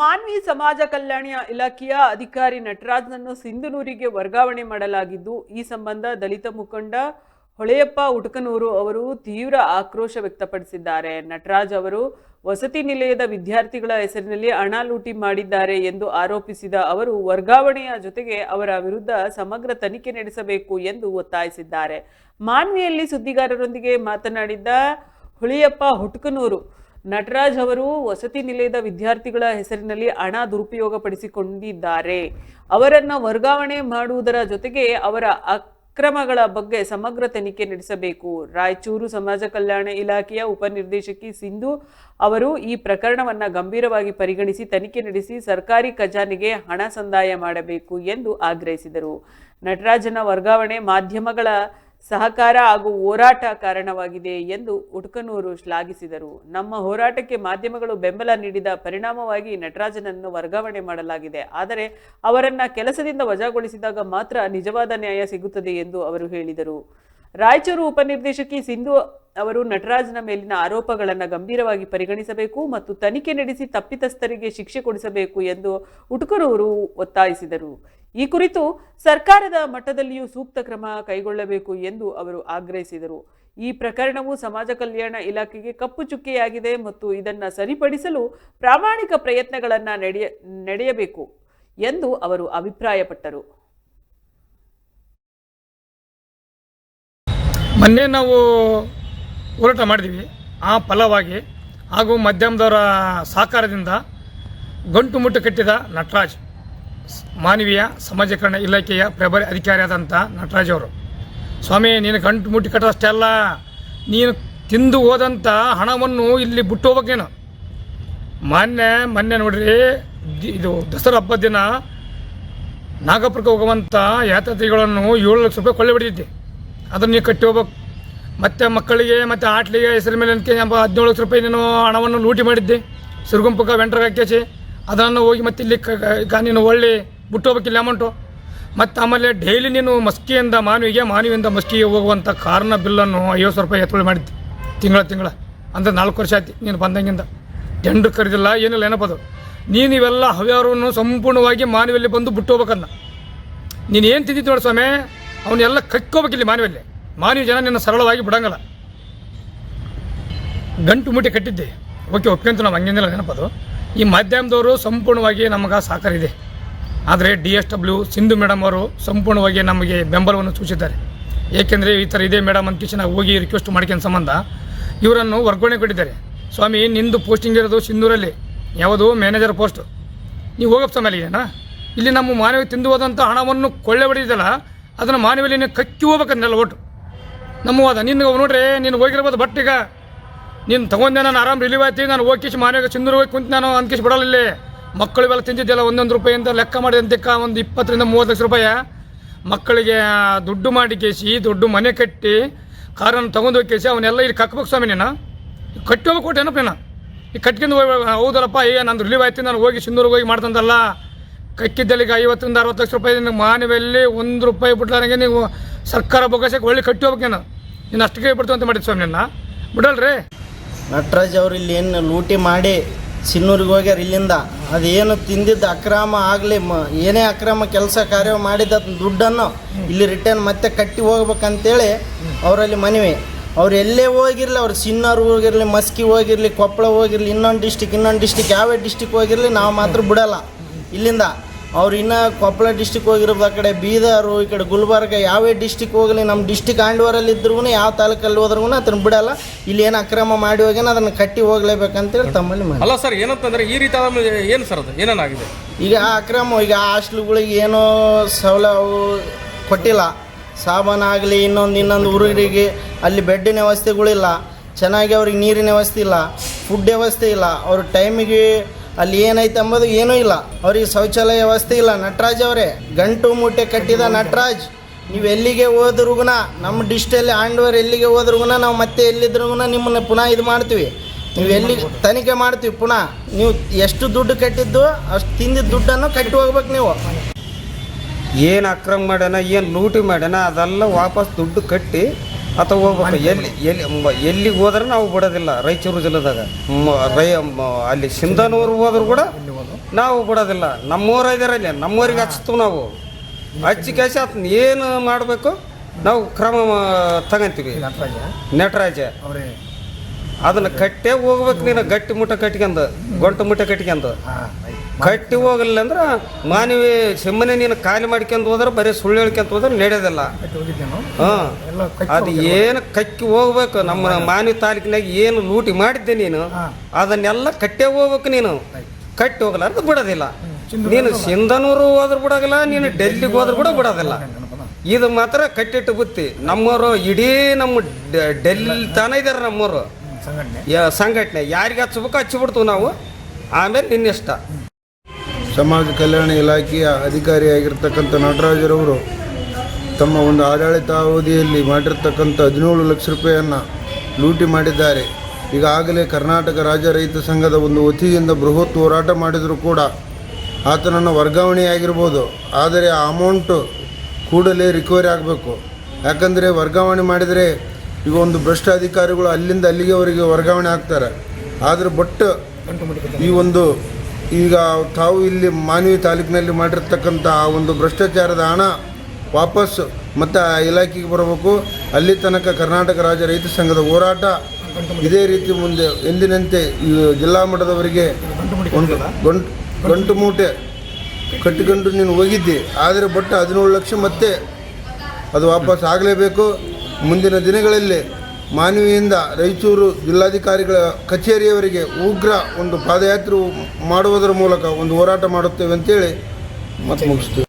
ಮಾನ್ವಿ ಸಮಾಜ ಕಲ್ಯಾಣ ಇಲಾಖೆಯ ಅಧಿಕಾರಿ ನಟರಾಜ್ನನ್ನು ಸಿಂಧನೂರಿಗೆ ವರ್ಗಾವಣೆ ಮಾಡಲಾಗಿದ್ದು, ಈ ಸಂಬಂಧ ದಲಿತ ಮುಖಂಡ ಹೊಳೆಯಪ್ಪ ಉಟಕನೂರು ಅವರು ತೀವ್ರ ಆಕ್ರೋಶ ವ್ಯಕ್ತಪಡಿಸಿದ್ದಾರೆ. ನಟರಾಜ್ ಅವರು ವಸತಿ ನಿಲಯದ ವಿದ್ಯಾರ್ಥಿಗಳ ಹೆಸರಿನಲ್ಲಿ ಹಣ ಲೂಟಿ ಮಾಡಿದ್ದಾರೆ ಎಂದು ಆರೋಪಿಸಿದ ಅವರು, ವರ್ಗಾವಣೆಯ ಜೊತೆಗೆ ಅವರ ವಿರುದ್ಧ ಸಮಗ್ರ ತನಿಖೆ ನಡೆಸಬೇಕು ಎಂದು ಒತ್ತಾಯಿಸಿದ್ದಾರೆ. ಮಾನ್ವಿಯಲ್ಲಿ ಸುದ್ದಿಗಾರರೊಂದಿಗೆ ಮಾತನಾಡಿದ ಹುಳಿಯಪ್ಪ ಹುಟ್ಕನೂರು ನಟರಾಜ್ ಅವರು ವಸತಿ ನಿಲಯದ ವಿದ್ಯಾರ್ಥಿಗಳ ಹೆಸರಿನಲ್ಲಿ ಹಣ ದುರುಪಯೋಗಪಡಿಸಿಕೊಂಡಿದ್ದಾರೆ. ಅವರನ್ನು ವರ್ಗಾವಣೆ ಮಾಡುವುದರ ಜೊತೆಗೆ ಅವರ ಅಕ್ರಮಗಳ ಬಗ್ಗೆ ಸಮಗ್ರ ತನಿಖೆ ನಡೆಸಬೇಕು. ರಾಯಚೂರು ಸಮಾಜ ಕಲ್ಯಾಣ ಇಲಾಖೆಯ ಉಪನಿರ್ದೇಶಕಿ ಸಿಂಧು ಅವರು ಈ ಪ್ರಕರಣವನ್ನು ಗಂಭೀರವಾಗಿ ಪರಿಗಣಿಸಿ ತನಿಖೆ ನಡೆಸಿ ಸರ್ಕಾರಿ ಖಜಾನೆಗೆ ಹಣ ಸಂದಾಯ ಮಾಡಬೇಕು ಎಂದು ಆಗ್ರಹಿಸಿದರು. ನಟರಾಜನ ವರ್ಗಾವಣೆ ಮಾಧ್ಯಮಗಳ ಸಹಕಾರ ಹಾಗೂ ಹೋರಾಟ ಕಾರಣವಾಗಿದೆ ಎಂದು ಉಟ್ಕನೂರು ಶ್ಲಾಘಿಸಿದರು. ನಮ್ಮ ಹೋರಾಟಕ್ಕೆ ಮಾಧ್ಯಮಗಳು ಬೆಂಬಲ ನೀಡಿದ ಪರಿಣಾಮವಾಗಿ ನಟರಾಜನನ್ನು ವರ್ಗಾವಣೆ ಮಾಡಲಾಗಿದೆ. ಆದರೆ ಅವರನ್ನ ಕೆಲಸದಿಂದ ವಜಾಗೊಳಿಸಿದಾಗ ಮಾತ್ರ ನಿಜವಾದ ನ್ಯಾಯ ಸಿಗುತ್ತದೆ ಎಂದು ಅವರು ಹೇಳಿದರು. ರಾಯಚೂರು ಉಪನಿರ್ದೇಶಕಿ ಸಿಂಧು ಅವರು ನಟರಾಜನ ಮೇಲಿನ ಆರೋಪಗಳನ್ನು ಗಂಭೀರವಾಗಿ ಪರಿಗಣಿಸಬೇಕು ಮತ್ತು ತನಿಖೆ ನಡೆಸಿ ತಪ್ಪಿತಸ್ಥರಿಗೆ ಶಿಕ್ಷೆ ಕೊಡಿಸಬೇಕು ಎಂದು ಉಟ್ಕರೂರು ಒತ್ತಾಯಿಸಿದರು. ಈ ಕುರಿತು ಸರ್ಕಾರದ ಮಟ್ಟದಲ್ಲಿಯೂ ಸೂಕ್ತ ಕ್ರಮ ಕೈಗೊಳ್ಳಬೇಕು ಎಂದು ಅವರು ಆಗ್ರಹಿಸಿದರು. ಈ ಪ್ರಕರಣವು ಸಮಾಜ ಕಲ್ಯಾಣ ಇಲಾಖೆಗೆ ಕಪ್ಪು ಚುಕ್ಕೆಯಾಗಿದೆ ಮತ್ತು ಇದನ್ನು ಸರಿಪಡಿಸಲು ಪ್ರಾಮಾಣಿಕ ಪ್ರಯತ್ನಗಳನ್ನು ನಡೆಯ, ನಡೆಯಬೇಕು ಎಂದು ಅವರು ಅಭಿಪ್ರಾಯಪಟ್ಟರು. ಮೊನ್ನೆ ನಾವು ಹೋರಾಟ ಮಾಡಿದ್ವಿ. ಆ ಫಲವಾಗಿ ಹಾಗೂ ಮಧ್ಯಮದವರ ಸಹಕಾರದಿಂದ ಗಂಟು ಮುಟ್ಟು ಕಟ್ಟಿದ ನಟರಾಜ್, ಮಾನವೀಯ ಸಮಾಜೀಕರಣ ಇಲಾಖೆಯ ಪ್ರಭಾರಿ ಅಧಿಕಾರಿಯಾದಂಥ ನಟರಾಜ್ ಅವರು. ಸ್ವಾಮಿ, ನೀನು ಗಂಟು ಮುಟ್ಟಿ ಅಲ್ಲ, ನೀನು ತಿಂದು ಹೋದಂಥ ಹಣವನ್ನು ಇಲ್ಲಿ ಬಿಟ್ಟು ಹೋಗ್ಬೇಕೇನು? ನೀನು ಮೊನ್ನೆ ಮೊನ್ನೆ ನೋಡ್ರಿ ಇದು ದಸರಾ ಹಬ್ಬದ ದಿನ ನಾಗಪುರಕ್ಕೆ ಹೋಗುವಂಥ ಯಾತ್ರಾರ್ಥಿಗಳನ್ನು ಏಳು ಲಕ್ಷ ರೂಪಾಯಿ ಕೊಳ್ಳೆ ಬಿಡಿದ್ದೆ ಅದನ್ನು ನೀವು ಕಟ್ಟಿ ಹೋಗ್ಬೇಕು. ಮತ್ತು ಮಕ್ಕಳಿಗೆ ಮತ್ತು ಆಟ್ಲಿಗೆ ಹೆಸರು ಮೇಲೆ ಅಂತ ಎಂಬ ಹದಿನೇಳು ಲಕ್ಷ ರೂಪಾಯಿ ನೀನು ಹಣವನ್ನು ಲೂಟಿ ಮಾಡಿದ್ದೆ. ಸಿರುಗುಂಪಕ್ಕ ವೆಂಟ್ರಾಗ ಹಾಕೇಸಿ ಅದನ್ನು ಹೋಗಿ ಮತ್ತೆ ಇಲ್ಲಿ ಕ- ನೀನು ಒಳ್ಳೆ ಬಿಟ್ಟೋಗ್ಬೇಕಿಲ್ಲ ಅಮೌಂಟು ಮತ್ತು ಆಮೇಲೆ ಡೈಲಿ ನೀನು ಮಸ್ಕಿಯಿಂದ ಮಾನವಿಗೆ, ಮಾನವಿಯಿಂದ ಮಸ್ಕಿಗೆ ಹೋಗುವಂಥ ಕಾರಣ ಬಿಲ್ಲನ್ನು ಐವತ್ತು ಸಾವಿರ ರೂಪಾಯಿ ಎತ್ತುವಳಿ ಮಾಡಿದ್ದೆ. ತಿಂಗಳ ತಿಂಗಳ. ಅಂದ್ರೆ ನಾಲ್ಕು ವರ್ಷ ಆಯ್ತು ನೀನು ಬಂದಂಗಿಂದ. ಟೆಂಡ್ರ್ ಕರೆದಿಲ್ಲ, ಏನಿಲ್ಲ ಏನಪ್ಪದು ನೀನು ಇವೆಲ್ಲ ಹವ್ಯಾರವನ್ನು ಸಂಪೂರ್ಣವಾಗಿ ಮಾನವಿಯಲ್ಲಿ ಬಂದು ಬಿಟ್ಟು ಹೋಗ್ಬೇಕನ್ನ ನೀನು ಏನು ತಿಂದಿದ್ದು ನೋಡಿ ಸ್ವಾಮಿ? ಅವನ್ನೆಲ್ಲ ಕಕ್ಕೋಬೇಕಿಲ್ಲಿ ಮಾನವಿಯಲ್ಲಿ. ಮಾನವಿ ಜನ ನಿನ್ನ ಸರಳವಾಗಿ ಬಿಡಂಗಲ್ಲ. ಗಂಟು ಮುಟ್ಟಿ ಕಟ್ಟಿದ್ದೆ. ಓಕೆ ಒಪ್ಕೊಂತ ನಾವು ಹಂಗೇನಿಲ್ಲ ನೆನಪದು ಈ ಮಾಧ್ಯಮದವರು ಸಂಪೂರ್ಣವಾಗಿ ನಮಗೆ ಸಹಕಾರ ಇದೆ ಆದರೆ D S W Sindhu madam ಅವರು ಸಂಪೂರ್ಣವಾಗಿ ನಮಗೆ ಬೆಂಬಲವನ್ನು ಸೂಚಿಸಿದ್ದಾರೆ. ಏಕೆಂದರೆ ಈ ಥರ ಇದೆ ಮೇಡಮ್ ಅಂತ ಕಿಶನ್ ಹೋಗಿ ರಿಕ್ವೆಸ್ಟ್ ಮಾಡ್ಕೊಂಡು ಸಂಬಂಧ ಇವರನ್ನು ವರ್ಗಾವಣೆ ಕೊಟ್ಟಿದ್ದಾರೆ. ಸ್ವಾಮಿ, ನಿಂದು ಪೋಸ್ಟಿಂಗ್ ಇರೋದು ಸಿಂಧೂರಲ್ಲಿ. ಯಾವುದು ಮ್ಯಾನೇಜರ್ ಪೋಸ್ಟ್ ನೀವು ಹೋಗಪ್ಪ ಅಲ್ಲಿಗೇನ ಇಲ್ಲಿ ನಮ್ಮ ಮಾನವ ತಿಂದು ಹೋದಂಥ ಹಣವನ್ನು ಕೊಳ್ಳೆ ಹೊಡೆದಿದ್ದಲ್ಲ, ಅದನ್ನು ಮಾನವಿಯಲ್ಲಿ ನೀವು ಕಕ್ಕಿ ಹೋಗ್ಬೇಕನ್ನೆಲ್ಲ ಒಟ್ಟು. ನಮ್ಮ ಅದ. ನಿನ್ಗೆ ನೋಡ್ರಿ, ನೀನು ಹೋಗಿರ್ಬೋದು ಈಗ. ನೀನು ತಗೊಂಡೆ ನಾನು ಆರಾಮ್ ರಿಲೀವ್ ಆಯ್ತಿ. ನಾನು ಹೋಗಿ ಮನೆಗೆ ಸಿಂಧೂರು ಹೋಗಿ ಕುಂತು ನಾನು ಅನ್ಕಿಸಿ ಬಿಡಲ್ಲ ಇಲ್ಲಿ. ಮಕ್ಕಳು ಇವೆಲ್ಲ ತಿಂದಿದ್ದೆಲ್ಲ ಒಂದೊಂದು ರೂಪಾಯಿಂದ ಲೆಕ್ಕ ಮಾಡಿ ಅಂತಕ್ಕ ಒಂದು ಇಪ್ಪತ್ತರಿಂದ ಮೂವತ್ತು ಲಕ್ಷ ರೂಪಾಯಿ. ಮಕ್ಕಳಿಗೆ ದುಡ್ಡು ಮಾಡಿ ಕೇಸಿ ದುಡ್ಡು ಮನೆ ಕಟ್ಟಿ, ಕಾರನ್ನು ತಗೊಂಡು ಹೋಗಿ ಕೇಸಿ ಅವನ್ನೆಲ್ಲ ಇಲ್ಲಿ ಕಕ್ಬೇಕು ಸ್ವಾಮಿ ನೀನು. ಕಟ್ಟಿ ಹೋಗ್ಬೇಕು ಕೊಟ್ಟು ಏನಪ್ಪ ನೀನು? ಈಗ ಕಟ್ಕೊಂಡು ಹೋಗಿ, ಹೌದಲ್ಲಪ್ಪ ಈಗ ನಂದು ರಿಲೀವ್ ಆಯ್ತು, ನಾನು ಹೋಗಿ ಸಿಂಧೂರಿಗೆ ಹೋಗಿ ಮಾಡ್ತಂದಲ್ಲ. ಕಟ್ಟಿದ್ದಲ್ಲಿಗೆ ಈಗ ಐವತ್ತರಿಂದ ಅರವತ್ತು ಲಕ್ಷ ರೂಪಾಯಿ ನಿನಗೆ ಮಾನವೆಲ್ಲಿ ಒಂದು ರೂಪಾಯಿ ಬಿಟ್ಲಾರಂಗೆ ನೀವು ಸರ್ಕಾರ ಬೊಗಸಕ್ಕೆ ಒಳ್ಳೆ ಕಟ್ಟಿ ಹೋಗ್ಬೇಕು ನೀನು. ನೀನು ಕೇಳಿ ಬಿಡ್ತು ಅಂತ ಮಾಡಿದ್ದು ಸ್ವಾಮಿ ನನ್ನ ಬಿಡಲ್ರಿ. ನಟರಾಜ್ ಅವ್ರು ಇಲ್ಲಿ ಏನು ಲೂಟಿ ಮಾಡಿ ಸಿನ್ನೂರಿಗೆ ಹೋಗ್ಯಾರ ಇಲ್ಲಿಂದ. ಅದೇನು ತಿಂದಿದ್ದ ಅಕ್ರಮ ಆಗಲಿ, ಮ, ಏನೇ ಅಕ್ರಮ ಕೆಲಸ ಕಾರ್ಯ ಮಾಡಿದ ದುಡ್ಡನ್ನು ಇಲ್ಲಿ ರಿಟರ್ನ್ ಮತ್ತೆ ಕಟ್ಟಿ ಹೋಗ್ಬೇಕಂತೇಳಿ ಅವರಲ್ಲಿ ಮನವಿ. ಅವ್ರು ಎಲ್ಲೇ ಹೋಗಿರಲಿ, ಅವ್ರು ಸಿನ್ನೂರು ಹೋಗಿರಲಿ, ಮಸ್ಕಿ ಹೋಗಿರಲಿ ಕೊಪ್ಪಳ ಹೋಗಿರಲಿ, ಇನ್ನೊಂದು ಡಿಸ್ಟಿಕ್ ಇನ್ನೊಂದು ಡಿಸ್ಟಿಕ್ ಯಾವ ಡಿಸ್ಟಿಕ್ ಹೋಗಿರಲಿ, ನಾವು ಮಾತ್ರ ಬಿಡಲ್ಲ. ಇಲ್ಲಿಂದ ಅವ್ರು ಇನ್ನೂ ಕೊಪ್ಪಳ ಡಿಸ್ಟಿಕ್ ಹೋಗಿರೋದು ಆ ಕಡೆ ಬೀದರು ಈ ಕಡೆ ಗುಲ್ಬರ್ಗ ಯಾವೇ ಡಿಸ್ಟಿಕ್ ಹೋಗಲಿ ನಮ್ಮ ಡಿಸ್ಟಿಕ್ ಆಂಡವರಲ್ಲಿ ಇದ್ರೂ ಯಾವ ತಾಲೂಕಲ್ಲಿ ಹೋದ್ರೂ ಅದನ್ನು ಬಿಡಲ್ಲ. ಇಲ್ಲಿ ಏನು ಅಕ್ರಮ ಮಾಡಿ ಹೋಗ್ಯಾನ ಅದನ್ನು ಕಟ್ಟಿ ಹೋಗ್ಲೇಬೇಕಂತೇಳಿ ತಮ್ಮಲ್ಲಿ ಮಾಡಿ ಅಲ್ಲ ಸರ್ ಏನಂತಂದ್ರೆ ಈ ರೀತಿ ಏನು ಸರ್ ಅದು? ಏನೇನಾಗಿದೆ ಈಗ ಆ ಅಕ್ರಮ ಈಗ ಹಾಸ್ಟ್ಲುಗಳಿಗೆ ಏನೋ ಸೌಲಭ್ಯ ಕೊಟ್ಟಿಲ್ಲ. ಸಾಬಾನಾಗಲಿ ಇನ್ನೊಂದು ಇನ್ನೊಂದು ಹುಡುಗರಿಗೆ ಅಲ್ಲಿ ಬೆಡ್ಡಿನ ವ್ಯವಸ್ಥೆಗಳಿಲ್ಲ. ಚೆನ್ನಾಗಿ ಅವ್ರಿಗೆ ನೀರಿನ ವ್ಯವಸ್ಥೆ ಇಲ್ಲ. ಫುಡ್ ವ್ಯವಸ್ಥೆ ಇಲ್ಲ. ಅವ್ರ ಟೈಮಿಗೆ ಅಲ್ಲಿ ಏನೈತೆ ಅಂಬೋದು ಏನೂ ಇಲ್ಲ. ಅವ್ರಿಗೆ ಶೌಚಾಲಯ ವ್ಯವಸ್ಥೆ ಇಲ್ಲ. ನಟರಾಜ್ ಅವರೇ, ಗಂಟು ಮೂಟೆ ಕಟ್ಟಿದ ನಟರಾಜ್, ನೀವು ಎಲ್ಲಿಗೆ ಹೋದ್ರುಗುನ ನಮ್ಮ ಡಿಸ್ಟಲ್ಲಿ ಆಂಡ್ವರ್ ಎಲ್ಲಿಗೆ ಹೋದ್ರುಗುನ ನಾವು ಮತ್ತೆ ಎಲ್ಲಿದ್ರುಗುನ ನಿಮ್ಮನ್ನ ಪುನಃ ಇದು ಮಾಡ್ತೀವಿ. ನೀವು ಎಲ್ಲಿ ತನಿಖೆ ಮಾಡ್ತೀವಿ ಪುನಃ. ನೀವು ಎಷ್ಟು ದುಡ್ಡು ಕಟ್ಟಿದ್ದು, ಅಷ್ಟು ತಿಂದಿದ್ದ ದುಡ್ಡನ್ನು ಕಟ್ಟಿ ಹೋಗ್ಬೇಕು ನೀವು. ಏನು ಅಕ್ರಮ ಮಾಡ್ಯಾನ, ಏನು ಲೂಟಿ ಮಾಡ್ಯಾನ, ಅದೆಲ್ಲ ವಾಪಸ್ ದುಡ್ಡು ಕಟ್ಟಿ ಅಥವಾ ಹೋಗ್ಬೇಕು ಎಲ್ಲಿ ಎಲ್ಲಿ ಮ- ಎಲ್ಲಿಗೆ ಹೋದ್ರೆ ನಾವು ಬಿಡೋದಿಲ್ಲ. ರಾಯಚೂರು ಜಿಲ್ಲೆದಾಗ. ಮ- ರೈ ಮ- ಅಲ್ಲಿ ಸಿಂಧನೂರು ಹೋದ್ರು ಕೂಡ ನಾವು ಬಿಡೋದಿಲ್ಲ. ನಮ್ಮೂರ ಇದಾರಲ್ಲಿ ನಮ್ಮೂರಿಗೆ ಹಚ್ತು ನಾವು. ಹಚ್ಚಿ ಕೇಸಿ ಅದನ್ನ ಏನು ಮಾಡಬೇಕು ನಾವು ಕ್ರಮ ತಗೊಂತೀವಿ. ನಟರಾಜ ನಟರಾಜ. ಅವರೇ. ಅದನ್ನ ಕಟ್ಟೆ ಹೋಗ್ಬೇಕು ನೀನು. ಗಟ್ಟಿ ಮುಟ್ಟ ಕಟ್ಕೊಂಡು ಗೊಂಟು ಮುಟ್ಟ ಕಟ್ಕೊಂಡು ಹಾಂ ಕಟ್ಟಿ ಹೋಗಲಿಲ್ಲ ಅಂದ್ರೆ ಮಾನವಿ ಸಿಮ್ಮನೆ ನೀನು ಖಾಲಿ ಮಾಡ್ಕೊಂಡು ಹೋದ್ರೆ ಬರೀ ಸುಳ್ಳು ಹೇಳ್ಕೊಂತ ಹೋದ್ರೆ ನಡೆಯೋದಿಲ್ಲ ಹಾಂ. ಅದು ಏನು ಕಕ್ಕಿ ಹೋಗ್ಬೇಕು? ನಮ್ಮ ಮಾನವಿ ತಾಲೂಕಿನಾಗ ಏನು ಲೂಟಿ ಮಾಡಿದ್ದೆ ನೀನು ಅದನ್ನೆಲ್ಲ ಕಟ್ಟೆ ಹೋಗ್ಬೇಕು ನೀನು. ಕಟ್ಟಿ ಹೋಗಲಾರ್ದು ಬಿಡೋದಿಲ್ಲ. ಸಿಂಧು ನೀನು ಸಿಂಧನೂರು ಹೋದ್ರೆ ಬಿಡೋದಿಲ್ಲ ನೀನು ಡೆಲ್ಲಿಗೆ ಹೋದ್ರೆ ಕೂಡ ಬಿಡೋದಿಲ್ಲ. ಇದು ಮಾತ್ರ ಕಟ್ಟಿಟ್ಟು ಬುತ್ತಿ. ನಮ್ಮವರು ಇಡೀ ನಮ್ಮ ಡೆಲ್ಲಿ ತಾನೇ ಇದ್ದಾರೆ ನಮ್ಮವರು ಸಂಘಟನೆ. ಯಾರಿಗೆ ಹಚ್ಬೇಕು ಹಚ್ಚಿಬಿಡ್ತೀವಿ ನಾವು. ಆಮೇಲೆ ನಿನ್ನಿಷ್ಟ. ಸಮಾಜ ಕಲ್ಯಾಣ ಇಲಾಖೆಯ ಅಧಿಕಾರಿಯಾಗಿರ್ತಕ್ಕಂಥ ನಟರಾಜರವರು ತಮ್ಮ ಒಂದು ಆಡಳಿತಾವಧಿಯಲ್ಲಿ ಮಾಡಿರ್ತಕ್ಕಂಥ ಹದಿನೇಳು ಲಕ್ಷ ರೂಪಾಯಿಯನ್ನು ಲೂಟಿ ಮಾಡಿದ್ದಾರೆ. ಈಗಾಗಲೇ ಕರ್ನಾಟಕ ರಾಜ್ಯ ರೈತ ಸಂಘದ ಒಂದು ವತಿಯಿಂದ ಬೃಹತ್ ಹೋರಾಟ ಮಾಡಿದರೂ ಕೂಡ ಆತನನ್ನು ವರ್ಗಾವಣೆಯಾಗಿರ್ಬೋದು. ಆದರೆ ಆ ಅಮೌಂಟು ಕೂಡಲೇ ರಿಕವರಿ ಆಗಬೇಕು. ಯಾಕಂದರೆ ವರ್ಗಾವಣೆ ಮಾಡಿದರೆ ಈಗ ಒಂದು ಭ್ರಷ್ಟ ಅಧಿಕಾರಿಗಳು ಅಲ್ಲಿಂದ ಅಲ್ಲಿಗೆವರೆಗೆ ವರ್ಗಾವಣೆ ಆಗ್ತಾರೆ. ಆದರೆ ಬಟ್ ಈ ಒಂದು ಈಗ ತಾವು ಇಲ್ಲಿ ಮಾನವಿ ತಾಲೂಕಿನಲ್ಲಿ ಮಾಡಿರ್ತಕ್ಕಂಥ ಆ ಒಂದು ಭ್ರಷ್ಟಾಚಾರದ ಹಣ ವಾಪಸ್ ಮತ್ತೆ ಆ ಇಲಾಖೆಗೆ ಬರಬೇಕು. ಅಲ್ಲಿ ತನಕ ಕರ್ನಾಟಕ ರಾಜ್ಯ ರೈತ ಸಂಘದ ಹೋರಾಟ ಇದೇ ರೀತಿ ಮುಂದೆ ಎಂದಿನಂತೆ ಜಿಲ್ಲಾ ಮಟ್ಟದವರಿಗೆ ಒಂದು ಗಂಟು ಗಂಟು ಮೂಟೆ ಕಟ್ಟಿಕೊಂಡು ನೀನು ಹೋಗಿದ್ದಿ. ಆದರೆ ಬಟ್ ಹದಿನೇಳು ಲಕ್ಷ ಮತ್ತೆ ಅದು ವಾಪಸ್ ಆಗಲೇಬೇಕು. ಮುಂದಿನ ದಿನಗಳಲ್ಲಿ ಮಾನವಿಯಿಂದ ರಾಯಚೂರು ಜಿಲ್ಲಾಧಿಕಾರಿಗಳ ಕಚೇರಿಯವರಿಗೆ ಉಗ್ರ ಒಂದು ಪಾದಯಾತ್ರೆ ಮಾಡುವುದರ ಮೂಲಕ ಒಂದು ಹೋರಾಟ ಮಾಡುತ್ತೇವೆ ಅಂತೇಳಿ ಮತ್ತೆ ಮುಗಿಸ್ತೀವಿ.